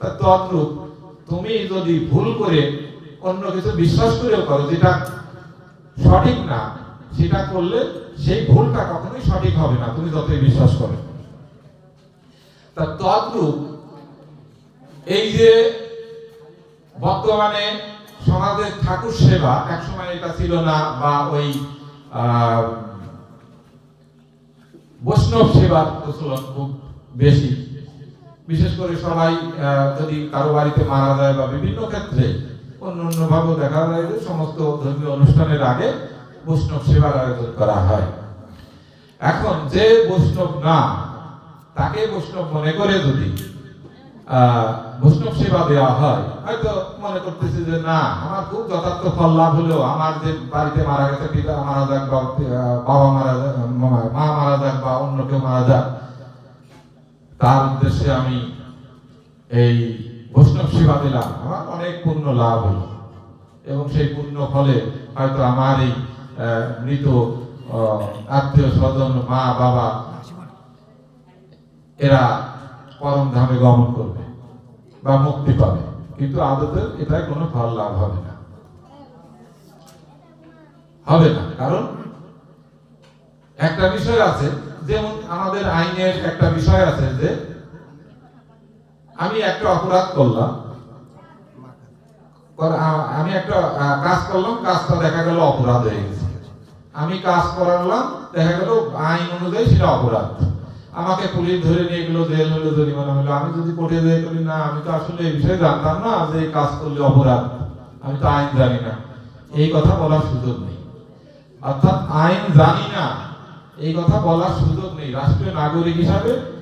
তদ্রূপ তুমি যদি ভুল করে অন্য কিছু বিশ্বাস করেও করো, যেটা সঠিক না, সেটা করলে সেই ভুলটা কখনোই সঠিক হবে না, তুমি যতই বিশ্বাস করো। তা তদ্রূপ এই যে বর্তমানে সমাজের ঠাকুর সেবা, একসময় এটা ছিল না, বা ওই বৈষ্ণব সেবার প্রচলন খুব বেশি। বিশেষ করে সবাই যদি কারও বাড়িতে মারা যায় বা বিভিন্ন ক্ষেত্রে অন্য ভাবেও দেখা যায় যে সমস্ত ধর্মীয় অনুষ্ঠানের আগে বৈষ্ণব সেবার আয়োজন করা হয়। এখন যে বৈষ্ণব না, তাকে বৈষ্ণব মনে করে যদি বৈষ্ণব সেবা দেওয়া হয়, হয়তো মনে করতেছে যে না, আমার খুব যথার্থ ফল লাভ হলেও আমার যে বাড়িতে মারা গেছে, পিতা মারা যাক বা বাবা মারা যাক, মা মারা যাক বা অন্য কেউ মারা যাক তার উদ্দেশ্যে আমি এই বৈষ্ণব সেবা দিলাম। আমার অনেক পুণ্য লাভ হলো। এবং সেই পুণ্য ফলে হয়তো আমার এই মৃত আত্মীয় স্বজন, মা, বাবা এরা পরম ধামে গমন করবে বা মুক্তি পাবে। কিন্তু আদতে এটাই কোনো ফল লাভ হবে না। হবে না। কারণ একটা বিষয় আছে যেমন আমাদের আইনের একটা বিষয় আছে যে, আমি একটা অপরাধ করলাম। আমি একটা কাজ করলাম, কাজটা দেখা গেল অপরাধ হয়ে গেছে। আমি কাজ করালাম, দেখা গেল আইন অনুযায়ী সেটা অপরাধ। আমাকে পুলিশ ধরে নিয়ে গেলো, জেল হলো, জরিমানা হলো। আমি যদি কোর্টে যাই করি, না, আমি তো আসলে এই বিষয়ে জানতাম না যে কাজ করলে অপরাধ। আমি তো আইন জানি না। এই কথা বলার সুযোগ নেই। অর্থাৎ আইন জানি না। এই কথা বলার সুযোগ নেই। রাষ্ট্রীয় নাগরিক হিসাবে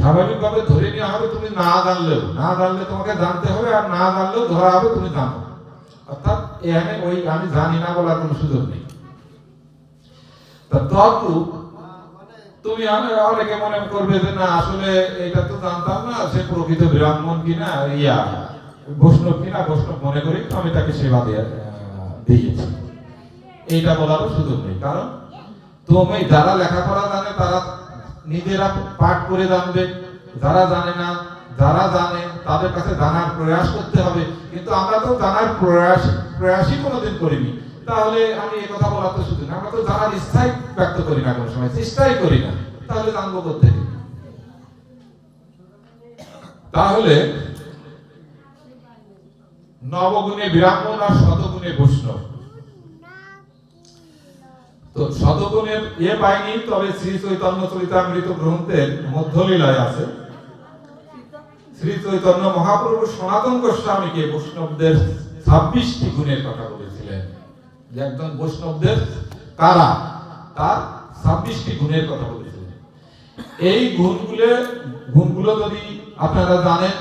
স্বাভাবিকভাবে ধরে নেওয়া হবে, তুমি না জানলেও। না জানলে তোমাকে জানতে হবে আর না জানলেও ধরা হবে, তুমি জানো। অর্থাৎ এখানে ওই আমি জানি না বলার কোনো সুযোগ নেই। তা তুমি আমি- অনেকে মনে করবে যে, না, আসলে এটা তো জানতাম না, সে প্রকৃত ব্রাহ্মণ কিনা, ইয়া, বৈষ্ণব কিনা, বৈষ্ণব মনে করি আমি তাকে সেবা দিয়ে দিয়েছি। এইটা বলারও সুযোগ নেই। কারণ তুমি যারা লেখাপড়া জানে, তারা নিজেরা পাঠ করে জানবে। যারা জানে না, যারা জানে, তাদের কাছে জানার প্রয়াস করতে হবে। কিন্তু আমরা তো জানার প্রয়াস, প্রয়াসই কোনোদিন করিনি। তাহলে আমি এই কথা বলার তো সুযোগ নেই। আমরা তো জানার ইচ্ছাই ব্যক্ত করি না কোনো সময়, চেষ্টাই করি না। তাহলে জানব কোথেকে তাহলে নবগুণে ব্রাহ্মণ আর শতগুণে বৈষ্ণব। তো শতগুণের এ তবে শ্রী চৈতন্য চরিতামৃত গ্রন্থের মধ্যলীলায় আছে। শ্রী চৈতন্য মহাপ্রভু সনাতন গোস্বামীকে বৈষ্ণবদের ছাব্বিশটি গুণের কথা বলেছিলেন। যে একজন বৈষ্ণবদের কারা, তার ছাব্বিশটি গুণের কথা বলেছিলেন। এই গুণগুলো গুণগুলো যদি আপনারা জানেন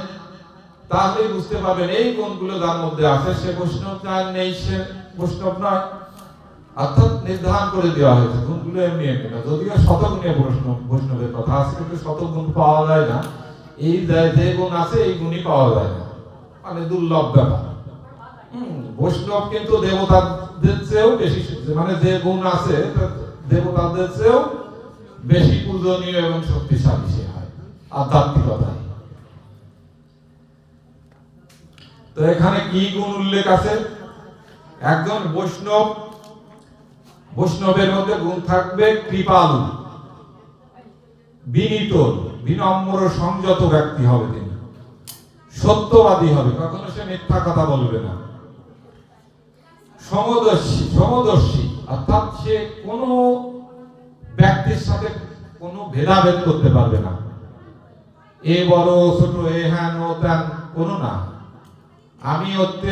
তাহলে বুঝতে পারবেন, এই গুণগুলো যার মধ্যে আছে, সে বৈষ্ণব নেই, সে বৈষ্ণব নয়। অর্থাৎ নির্ধারণ করে দেওয়া হয়েছে, গুণগুলো এমনি এমনি না। যদিও শতগুণে বৈষ্ণব বৈষ্ণবের কথা আছে, কিন্তু শতগুণ পাওয়া যায় না। এই যে গুণ আছে, এই গুণই পাওয়া যায় না। মানে দুর্লভ ব্যাপার। বৈষ্ণব কিন্তু দেবতাদের চেয়েও বেশি মানে যে গুণ আছে দেবতাদের চেয়েও বেশি পূজনীয় এবং শক্তিশালী সে হয়, আধ্যাত্মিকতায়। তো এখানে কি গুণ উল্লেখ আছে? একজন বৈষ্ণব বৈষ্ণবের মধ্যে গুণ থাকবে কৃপালু। বিনীত, বিনম্র, সংযত ব্যক্তি হবে তিনি। সত্যবাদী হবে। কখনো সে মিথ্যা কথা বলবে না। সমদর্শী সমদর্শী। অর্থাৎ সে কোনো ব্যক্তির সাথে কোনো ভেদাভেদ করতে পারবে না। এ বড়, ছোট, এ হ্যান, ও তেন কোনো না। আমি হচ্ছে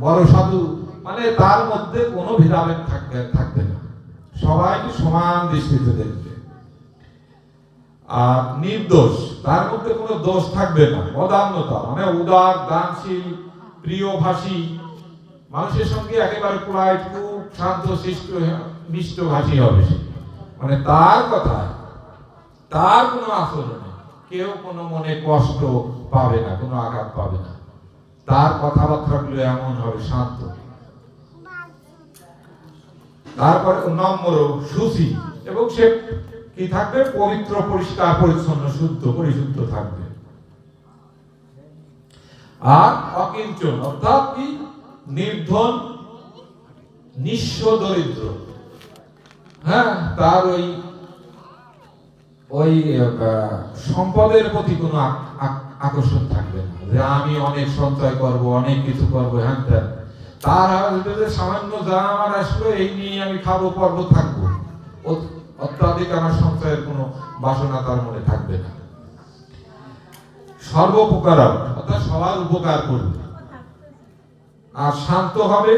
বড় সাধু মানে তার মধ্যে কোনো ভেদাভেদ থাকবে থাকবে না। সবাইকে সমান দৃষ্টিতে দেখবে। আর নির্দোষ, তার মধ্যে কোনো দোষ থাকবে না, অদান্যতা মানে উদার, দানশীল, প্রিয়ভাষী। মানুষের সঙ্গে একেবারে পোলাইট খুব শান্ত, শিষ্ট, মিষ্ট ভাষী হবে মানে তার কথা তার কোনো আচরণে কেউ কোনো মনে কষ্ট পাবে না, কোনো আঘাত পাবে না। তার কথাবার্তাগুলো এমন হবে শান্ত। তারপর নম্র এবং সে কি থাকবে? পবিত্র, পরিষ্কার, পরিচ্ছন্ন, শুদ্ধ, পরিশুদ্ধ থাকবে। আর অকিঞ্চন, অর্থাৎ কি? নির্ধন, নিঃস্ব দরিদ্র। হ্যাঁ তার ওই ওই সম্পদের প্রতি কোনো আক- আক- আকর্ষণ থাকবে না। যে আমি অনেক সঞ্চয় করব, অনেক কিছু করব হ্যান ত্যান তার আসবে যে সামান্য যা আমার আসলো এই নিয়ে আমি খাব, পর্ব, থাকব। অত্যাধিক আমার সঞ্চয়ের কোনো বাসনা তার মনে থাকবে না। সর্বোপকার অর্থাৎ সবার উপকার করবে। আর শান্ত হবে,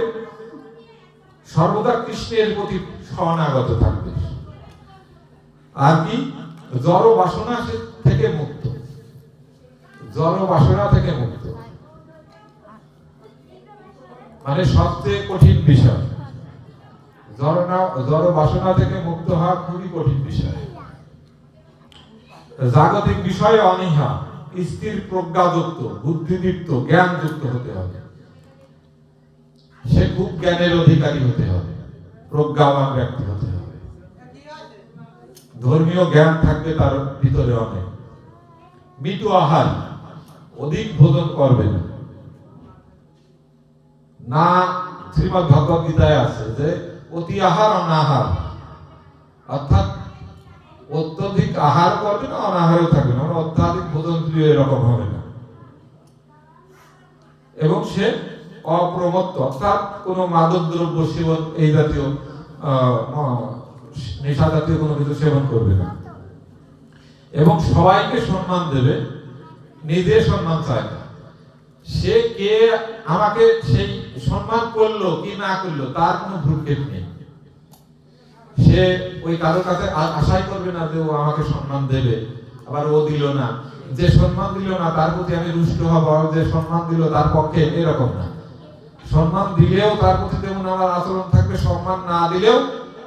সর্বদা কৃষ্ণের প্রতি শরণাগত থাকবে। আর কি? জড় বাসনা থেকে মুক্ত। জড় বাসনা থেকে মুক্ত। মানে সবচেয়ে কঠিন বিষয়। জড় বাসনা থেকে মুক্ত হওয়া খুবই কঠিন বিষয়। জাগতিক বিষয়ে স্থির প্রজ্ঞাযুক্ত, বুদ্ধিদীপ্ত, জ্ঞানযুক্ত হতে হবে। সে খুব জ্ঞানের অধিকারী হতে হবে, প্রজ্ঞাবান ব্যক্তি হতে হবে। ধর্মীয় জ্ঞান থাকবে তার ভিতরে অনেক। মৃত্যু আহার, অধিক ভোজন করবে না। না, শ্রীমদ ভগবত গীতায় আছে যে, অতি আহার অনাহার। অর্থাৎ, অত্যধিক আহার করবে না অনাহারও থাকবে না, অত্যাধিক ভোজন প্রিয় এরকম হবে না। এবং সে অপ্রমত্ত অর্থাৎ কোন মাদক দ্রব্য সেবন, এই জাতীয় নেশা জাতীয় কোনো কিছু সেবন করবে না। এবং সবাইকে সম্মান দেবে, নিজে সম্মান চায় না। সে কে, আমাকে সেই সম্মান করল কি না করল, তার কোনো ভ্রুক্ষেপ নেই। সে ওই কারও কাছে আশাই করবে না যে ও আমাকে সম্মান দেবে, আবার ও দিল না। যে সম্মান দিল না, তার প্রতি আমি রুষ্ট হব যে সম্মান দিল তার পক্ষে এরকম না। সম্মান দিলেও তার প্রতি যেমন আমার আচরণ থাকবে, সম্মান না দিলেও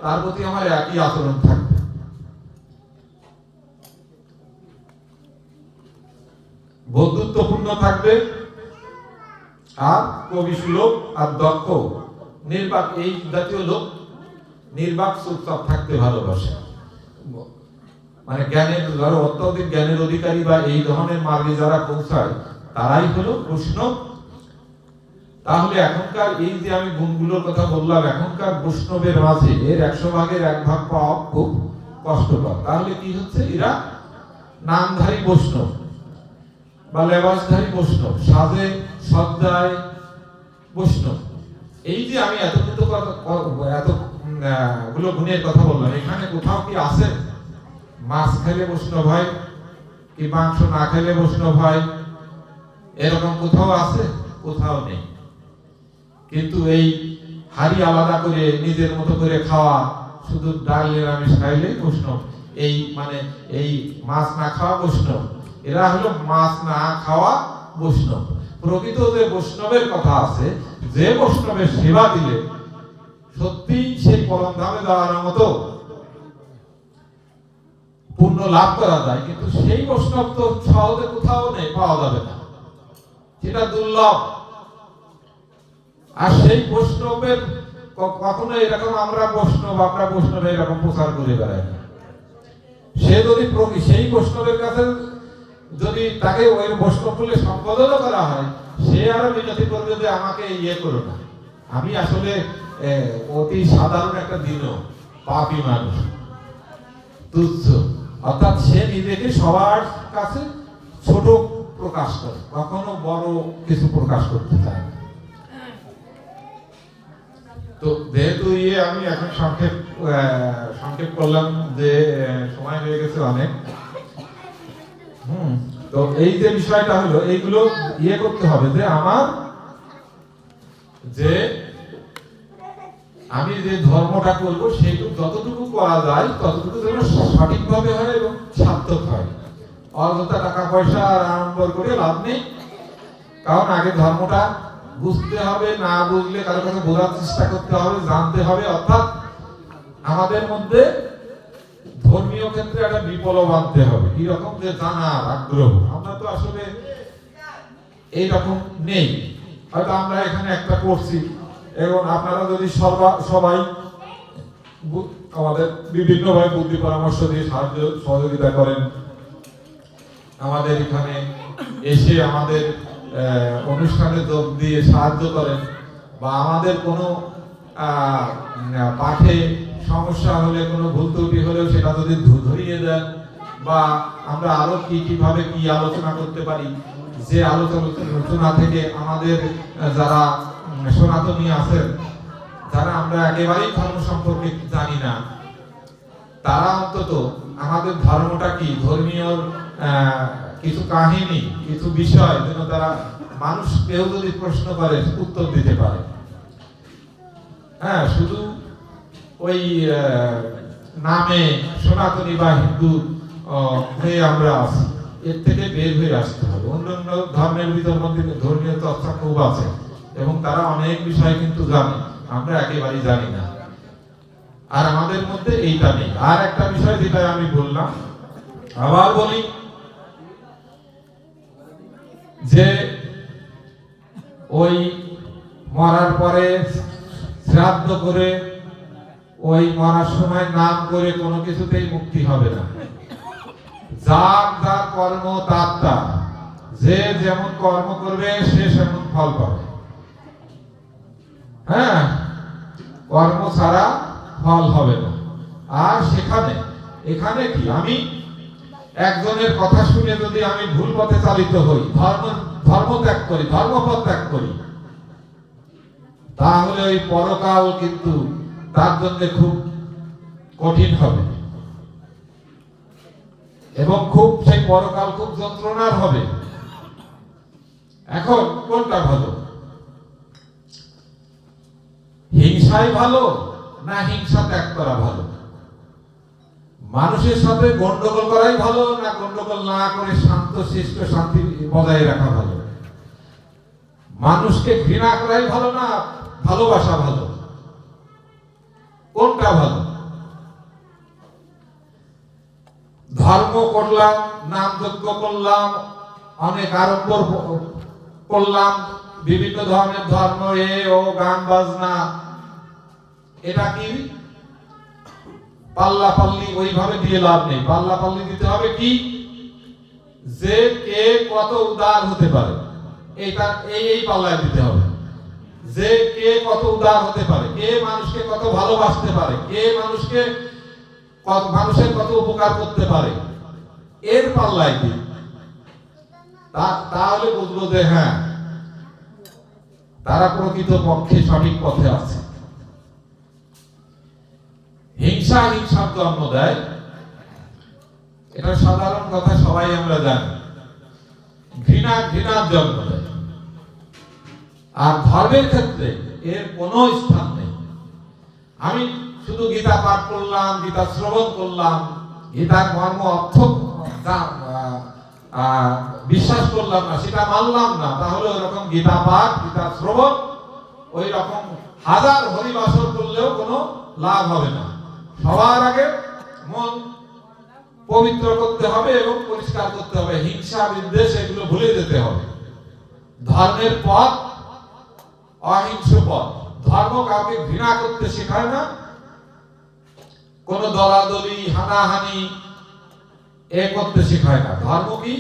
তার প্রতি আমার একই আচরণ থাকবে। বন্ধুত্বপূর্ণ থাকবে আর কবি সুলভ আর দক্ষ। নির্বাক এই জাতীয় লোক নির্বাক চুপচাপ থাকতে ভালোবাসে। মানে জ্ঞানের যারা অত্যধিক জ্ঞানের অধিকারী বা এই ধরনের মার্গে যারা পৌঁছায়, তারাই হলো কৃষ্ণ তাহলে এখনকার এই যে আমি গুণগুলোর কথা বললাম, এখনকার বৈষ্ণবের মাঝে এর একশো ভাগের এক ভাগ পাওয়া খুব কষ্টকর। তাহলে কি হচ্ছে? এরা নামধারী বৈষ্ণব বা লেবাসধারী বৈষ্ণব। সাজে সজ্জায় বৈষ্ণব। এই যে আমি এত কিছু এতগুলো গুণের কথা বললাম, এখানে কোথাও কি আছে? মাছ খেলে বৈষ্ণব হয় কি মাংস না খেলে বৈষ্ণব হয়? এরকম কোথাও আছে? কোথাও নেই। কিন্তু এই হাড়ি আলাদা করে নিজের মতো করে খাওয়া, শুধু ডাল নিরামিষ খাইলে বৈষ্ণব। এই মানে এই মাছ না খাওয়া বৈষ্ণব। এরা হলো মাছ না খাওয়া বৈষ্ণব। প্রকৃত যে বৈষ্ণবের কথা আছে, যে বৈষ্ণবের সেবা দিলে সত্যি সেই পরম ধামে যাওয়ার মতো পুণ্য লাভ করা যায়, কিন্তু সেই বৈষ্ণব তো সহজে কোথাও নেই, পাওয়া যাবে না। সেটা দুর্লভ। আর সেই বৈষ্ণবের কখনো এরকম আমরা বৈষ্ণব আমরা বৈষ্ণব এরকম প্রচার করে বেড়াই সে যদি সেই বৈষ্ণবের কাছে যদি তাকে ওই বৈষ্ণব বলে সম্বোধনও করা হয়, সে আরও মিনতি করবে যে আমাকে ইয়ে করো না। আমি আসলে অতি সাধারণ একটা দিন, পাপি মানুষ, তুচ্ছ। অর্থাৎ সে নিজেকে সবার কাছে ছোট প্রকাশ করে, কখনো বড় কিছু প্রকাশ করতে চায় না। তো যেহেতু ইয়ে আমি এখন সংক্ষেপ সংক্ষেপ করলাম যে সময় হয়ে গেছে অনেক। তো এই যে বিষয়টা হলো এইগুলো ইয়ে করতে হবে যে আমার যে আমি যে ধর্মটা করব সেইটুকু যতটুকু করা যায়, ততটুকু যেন সঠিকভাবে হয় এবং সার্থক হয়। অযথা টাকা পয়সা আর আড়ম্বর করে লাভ নেই। কারণ আগে ধর্মটা বুঝতে হবে, না বুঝলে কারও কাছে বোঝার চেষ্টা করতে হবে, জানতে হবে, অর্থাৎ আমাদের মধ্যে ধর্মীয় ক্ষেত্রে একটা বিপ্লব আনতে হবে। কি রকম যে জানার আগ্রহ? আমরা তো আসলে এই রকম নেই। হয়তো আমরা এখানে একটা করছি। এবং আপনারা যদি সবাই আমাদের বিভিন্নভাবে বুদ্ধি পরামর্শ দিয়ে সাহায্য, সহযোগিতা করেন। আমাদের এখানে এসে আমাদের অনুষ্ঠানে যোগ দিয়ে সাহায্য করেন। বা আমাদের কোনো পাঠে সমস্যা হলে, কোনো ভুল ত্রুটি হলেও সেটা যদি ধরিয়ে দেন, বা আমরা আরও কি কীভাবে কি আলোচনা করতে পারি, যে আলোচনা থেকে আমাদের যারা সনাতনী আছেন, যারা আমরা একেবারেই ধর্ম সম্পর্কে জানি না, তারা অন্তত আমাদের ধর্মটা কি? ধর্মীয় কিছু কাহিনী, কিছু বিষয় যেন তারা মানুষ কেউ যদি প্রশ্ন করে, উত্তর দিতে পারে। হ্যাঁ শুধু ওই নামে সনাতনী বা হিন্দু হয়ে আমরা আছি। এর থেকে বের হয়ে আসতে হবে। অন্যান্য ধর্মের ভিতর মধ্যে ধর্মীয় চর্চা খুব আছে এবং তারা অনেক বিষয় কিন্তু জানে। আমরা একেবারেই জানি না। আর আমাদের মধ্যে এইটা নেই। আর একটা বিষয় যেটা আমি বললাম, আবার বলি, যে ওই মরার পরে শ্রাদ্ধ করে ওই মরার সময় নাম করে কোনো কিছুতেই মুক্তি হবে না। যার যার কর্ম, তার তার। যে যেমন কর্ম করবে, সে সেমন ফল পাবে। হ্যাঁ? কর্ম ছাড়া ফল হবে না। আর সেখানে, এখানে কি? আমি একজনের কথা শুনে যদি আমি ভুল পথে চালিত হই, ধর্ম ধর্ম ত্যাগ করি ধর্মপথ ত্যাগ করি, তাহলে ওই পরকাল কিন্তু তার জন্য খুব কঠিন হবে। এবং খুব সেই পরকাল খুব যন্ত্রণার হবে। এখন কোনটা ভালো? হিংসাই ভালো না হিংসা ত্যাগ করা ভালো? মানুষের সাথে গন্ডগোল করাই ভালো না গন্ডগোল না করে শান্ত শিষ্ট শান্তি বজায় রাখা ভালো? মানুষকে ঘৃণা করাই ভালো না ভালোবাসা ভালো? কোনটা ভালো? ধর্ম করলাম, নাম যজ্ঞ করলাম, অনেক আড়ম্বর করলাম, বিভিন্ন ধরনের ধর্ম, এ, ও, গান, বাজনা। এটা কি? পাল্লা পাল্লি ওইভাবে দিয়ে লাভ নেই। পাল্লা পাল্লি দিতে হবে কি? যে কে কত উদার হতে পারে। এইটা এই এই পাল্লায় দিতে হবে। যে কে কত উদার হতে পারে, কে মানুষকে কত ভালোবাসতে পারে, কে মানুষকে মানুষের কত উপকার করতে পারে, এর পাল্লায় তা- তাহলে বুঝব যে হ্যাঁ তারা প্রকৃত পক্ষে সঠিক পথে আছে। হিংসা হিংসার জন্ম দেয়। এটা সাধারণ কথা, সবাই আমরা জানি। ঘৃণা, ঘৃণার জন্ম দেয়। আর ধর্মের ক্ষেত্রে এর কোনো স্থান নেই। আমি শুধু গীতা পাঠ করলাম, গীতা শ্রবণ করলাম, গীতার মর্ম অর্থ বিশ্বাস করলাম না, সেটা মানলাম না, তাহলে ওরকম গীতা পাঠ, গীতা শ্রবণ ওই রকম হাজার হরিবাসর করলেও কোনো লাভ হবে না। সবার আগে মন পবিত্র করতে হবে এবং পরিষ্কার করতে হবে। হিংসা, বিদ্বেষ, এগুলো ভুলে যেতে হবে। ধর্মের পথ অহিংস পথ ধর্ম কাউকে ঘৃণা করতে শেখায় না। কোন দলাদলি, হানাহানি এ করতে শেখায় না। ধর্ম কি?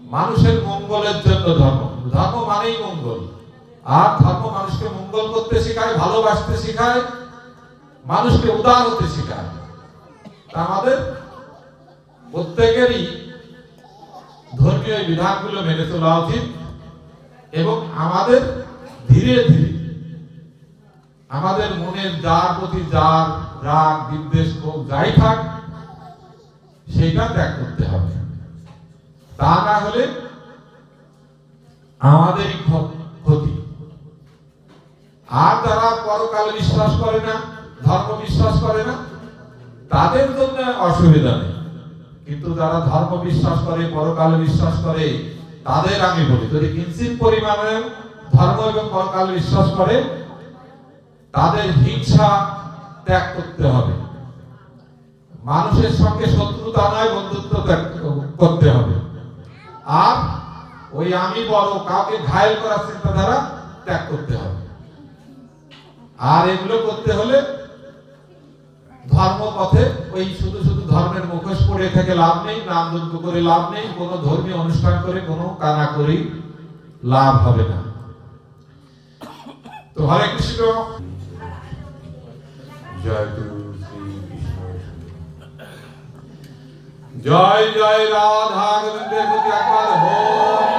মানুষের মঙ্গলের জন্য ধর্ম। ধর্ম মানেই মঙ্গল। আর ধর্ম মানুষকে মঙ্গল করতে শেখায়, ভালোবাসতে শেখায়, মানুষকে উদার হতে শেখায়। আমাদের প্রত্যেকেরই ধর্মীয় বিধানগুলো মেনে চলা উচিত। এবং আমাদের ধীরে ধীরে আমাদের মনের যার প্রতি যার রাগ, বিদ্বেষ ক্ষোভ যাই থাক, সেইটা ত্যাগ করতে হবে। তা না হলে আমাদেরই ক্ষতি আর যারা পরকাল বিশ্বাস করে না, ধর্ম বিশ্বাস করে না, তাদের জন্য অসুবিধা নেই। কিন্তু যারা ধর্ম বিশ্বাস করে, পরকাল বিশ্বাস করে, তাদের আমি বলি, যদি কিঞ্চিত পরিমাণে ধর্ম এবং বিশ্বাস করে, তাদের হিংসা ত্যাগ করতে হবে। মানুষের সঙ্গে শত্রুতা নয়, বন্ধুত্ব ত্যাগ করতে হবে। আর ওই আমি বড়, কাউকে ঘায়ল করার চিন্তাধারা ত্যাগ করতে হবে। আর এগুলো করতে হলে ধর্ম পথে ওই শুধু শুধু ধর্মের মুখোশ পড়ে থেকে লাভ নেই, নাম যজ্ঞ করে লাভ নেই, কোনো ধর্মীয় অনুষ্ঠান করে, কোনো কানা করি লাভ হবে না। তো হরে কৃষ্ণ। জয় গুরু শ্রী কৃষ্ণ। জয় জয় রাধা গোবিন্দের হরি